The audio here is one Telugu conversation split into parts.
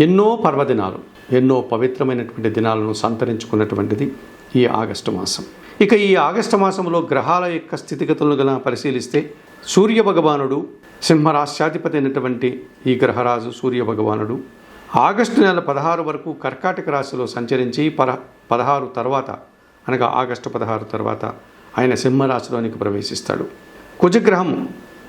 ఎన్నో పర్వదినాలు ఎన్నో పవిత్రమైనటువంటి దినాలను సంతరించుకున్నటువంటిది ఈ ఆగస్టు మాసం. ఇక ఈ ఆగస్టు మాసంలో గ్రహాల యొక్క స్థితిగతులను గల పరిశీలిస్తే సూర్య భగవానుడు సింహరాశ్యాధిపతి అయినటువంటి ఈ గ్రహరాజు సూర్య భగవానుడు ఆగస్టు నెల పదహారు వరకు కర్కాటక రాశిలో సంచరించి పర పదహారు తర్వాత అనగా ఆగస్టు పదహారు తర్వాత ఆయన సింహరాశిలోనికి ప్రవేశిస్తాడు. కుజగ్రహం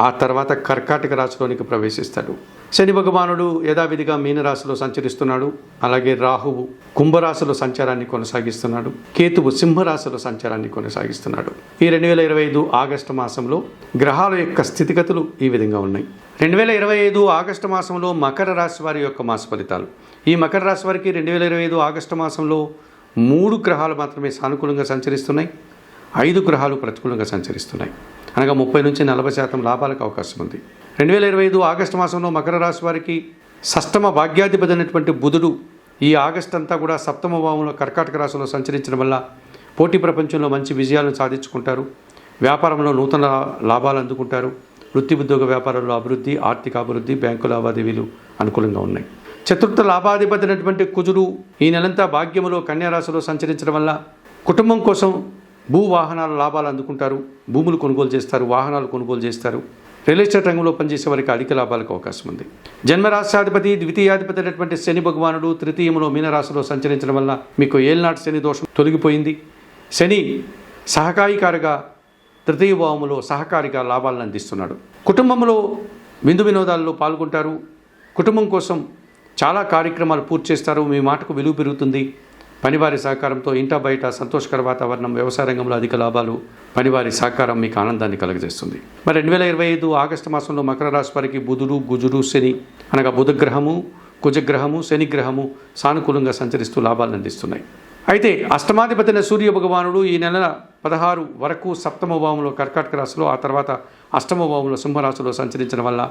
ఆ తర్వాత కర్కాటక రాశిలోనికి ప్రవేశిస్తాడు. శని భగవానుడు యథావిధిగా మీనరాశిలో సంచరిస్తున్నాడు. అలాగే రాహువు కుంభరాశిలో సంచారాన్ని కొనసాగిస్తున్నాడు. కేతువు సింహరాశిలో సంచారాన్ని కొనసాగిస్తున్నాడు. ఈ రెండు వేల ఇరవై ఐదు ఆగస్టు మాసంలో గ్రహాల యొక్క స్థితిగతులు ఈ విధంగా ఉన్నాయి. రెండు వేల ఇరవై ఐదు ఆగస్టు మాసంలో మకర రాశి వారి యొక్క మాస ఫలితాలు. ఈ మకర రాశి వారికి రెండు వేల ఇరవై ఐదు ఆగస్టు మాసంలో మూడు గ్రహాలు మాత్రమే సానుకూలంగా సంచరిస్తున్నాయి. ఐదు గ్రహాలు ప్రతికూలంగా సంచరిస్తున్నాయి. అనగా ముప్పై నుంచి నలభై శాతం లాభాలకు అవకాశం ఉంది. రెండు వేల ఇరవై ఐదు ఆగస్టు మాసంలో మకర రాశి వారికి సష్టమ భాగ్యాధిపతి అయినటువంటి బుధుడు ఈ ఆగస్ట్ అంతా కూడా సప్తమ భావంలో కర్కాటక రాశిలో సంచరించడం వల్ల పోటీ ప్రపంచంలో మంచి విజయాలను సాధించుకుంటారు. వ్యాపారంలో నూతన లాభాలు అందుకుంటారు. వృత్తి ఉద్యోగ వ్యాపారంలో అభివృద్ధి ఆర్థిక అభివృద్ధి బ్యాంకు లావాదేవీలు అనుకూలంగా ఉన్నాయి. చతుర్థ లాభాధిపతి అయినటువంటి కుజుడు ఈ నెలంతా భాగ్యములో కన్యారాశిలో సంచరించడం వల్ల కుటుంబం కోసం భూ వాహనాల లాభాలు అందుకుంటారు భూములు కొనుగోలు చేస్తారు వాహనాలు కొనుగోలు చేస్తారు. రియల్ ఎస్టేట్ రంగంలో పనిచేసే వారికి అధిక లాభాలకు అవకాశం ఉంది. జన్మరాష్ట్రాధిపతి ద్వితీయాధిపతి అయినటువంటి శని భగవానుడు తృతీయంలో మీనరాశిలో సంచరించడం వల్ల మీకు ఏల్నాటి శని దోషం తొలగిపోయింది. శని సహకారికారిగా తృతీయ భావములో సహకారిగా లాభాలను అందిస్తున్నాడు. కుటుంబంలో విందు వినోదాల్లో పాల్గొంటారు. కుటుంబం కోసం చాలా కార్యక్రమాలు పూర్తి చేస్తారు. మీ మాటకు విలువ పెరుగుతుంది. పనివారి సహకారంతో ఇంట బయట సంతోషకర వాతావరణం వ్యవసాయ రంగంలో అధిక లాభాలు పనివారి సహకారం మీకు ఆనందాన్ని కలుగజేస్తుంది. మరి రెండు వేల ఇరవై ఐదు ఆగస్టు మాసంలో మకర రాశి వారికి బుధుడు గుజుడు శని అనగా బుధగ్రహము కుజగ్రహము శనిగ్రహము సానుకూలంగా సంచరిస్తూ లాభాలను అందిస్తున్నాయి. అయితే అష్టమాధిపతిన సూర్య భగవానుడు ఈ నెల పదహారు వరకు సప్తమ భావంలో కర్కాటక రాశిలో ఆ తర్వాత అష్టమ భావంలో సింహరాశిలో సంచరించడం వల్ల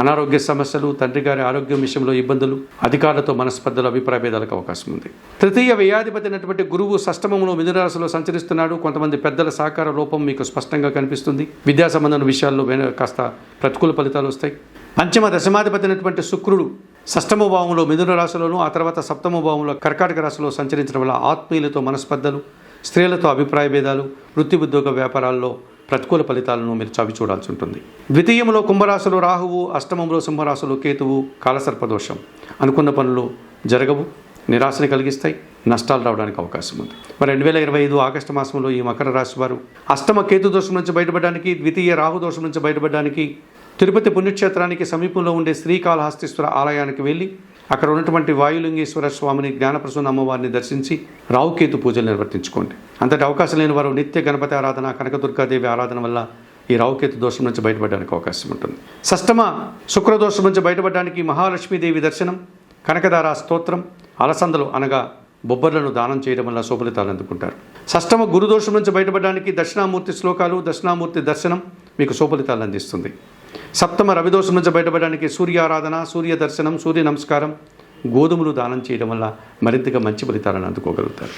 అనారోగ్య సమస్యలు తండ్రి గారి ఆరోగ్యం విషయంలో ఇబ్బందులు అధికారులతో మనస్పర్ధలు అభిప్రాయ భేదాలకు అవకాశం ఉంది. తృతీయ వ్యయాధిపతి అయినటువంటి గురువు సష్టమంలో మిథునరాశిలో సంచరిస్తున్నాడు. కొంతమంది పెద్దల సహకార లోపం మీకు స్పష్టంగా కనిపిస్తుంది. విద్యా సంబంధం విషయాల్లో కాస్త ప్రతికూల ఫలితాలు వస్తాయి. పంచమ దశమాధిపతి అయినటువంటి శుక్రుడు షష్టమ భావంలో మిథున రాశిలోను ఆ తర్వాత సప్తమ భావంలో కర్కాటక రాశిలో సంచరించడం వల్ల ఆత్మీయులతో మనస్పర్ధలు స్త్రీలతో అభిప్రాయ భేదాలు వృత్తి ఉద్యోగ వ్యాపారాల్లో ప్రతికూల ఫలితాలను మీరు చవి చూడాల్సి ఉంటుంది. ద్వితీయంలో కుంభరాశిలో రాహువు అష్టమంలో సింహరాశిలో కేతువు కాలసర్పదోషం అనుకున్న పనులు జరగవు నిరాశని కలిగిస్తాయి నష్టాలు రావడానికి అవకాశం ఉంది. మరి రెండు వేల ఇరవై ఐదు ఆగస్టు మాసంలో ఈ మకర రాశి వారు అష్టమ కేతు దోషం నుంచి బయటపడడానికి ద్వితీయ రాహు దోషం నుంచి బయటపడడానికి తిరుపతి పుణ్యక్షేత్రానికి సమీపంలో ఉండే శ్రీకాళహస్తీశ్వర ఆలయానికి వెళ్ళి అక్కడ ఉన్నటువంటి వాయులింగేశ్వర స్వామిని జ్ఞానప్రసన్న అమ్మవారిని దర్శించి రావుకేతు పూజలు నిర్వర్తించుకోండి. అంతటి అవకాశం లేని వారు నిత్య గణపతి ఆరాధన కనకదుర్గాదేవి ఆరాధన వల్ల ఈ రావుకేతు దోషం నుంచి బయటపడడానికి అవకాశం ఉంటుంది. షష్టమ శుక్ర దోషం నుంచి బయటపడడానికి మహాలక్ష్మీదేవి దర్శనం కనకదార స్తోత్రం అలసందలు అనగా బొబ్బర్లను దానం చేయడం వల్ల శుభలితాలు అందుకుంటారు. షష్టమ గురుదోషం నుంచి బయటపడడానికి దక్షిణామూర్తి శ్లోకాలు దక్షిణామూర్తి దర్శనం మీకు శుభలితాలు అందిస్తుంది. సప్తమ రవిదోషం నుంచి బయటపడడానికి సూర్యారాధన సూర్య దర్శనం సూర్య నమస్కారం గోధుమలు దానం చేయడం వల్ల మరింతగా మంచి ఫలితాలను అందుకోగలుగుతారు.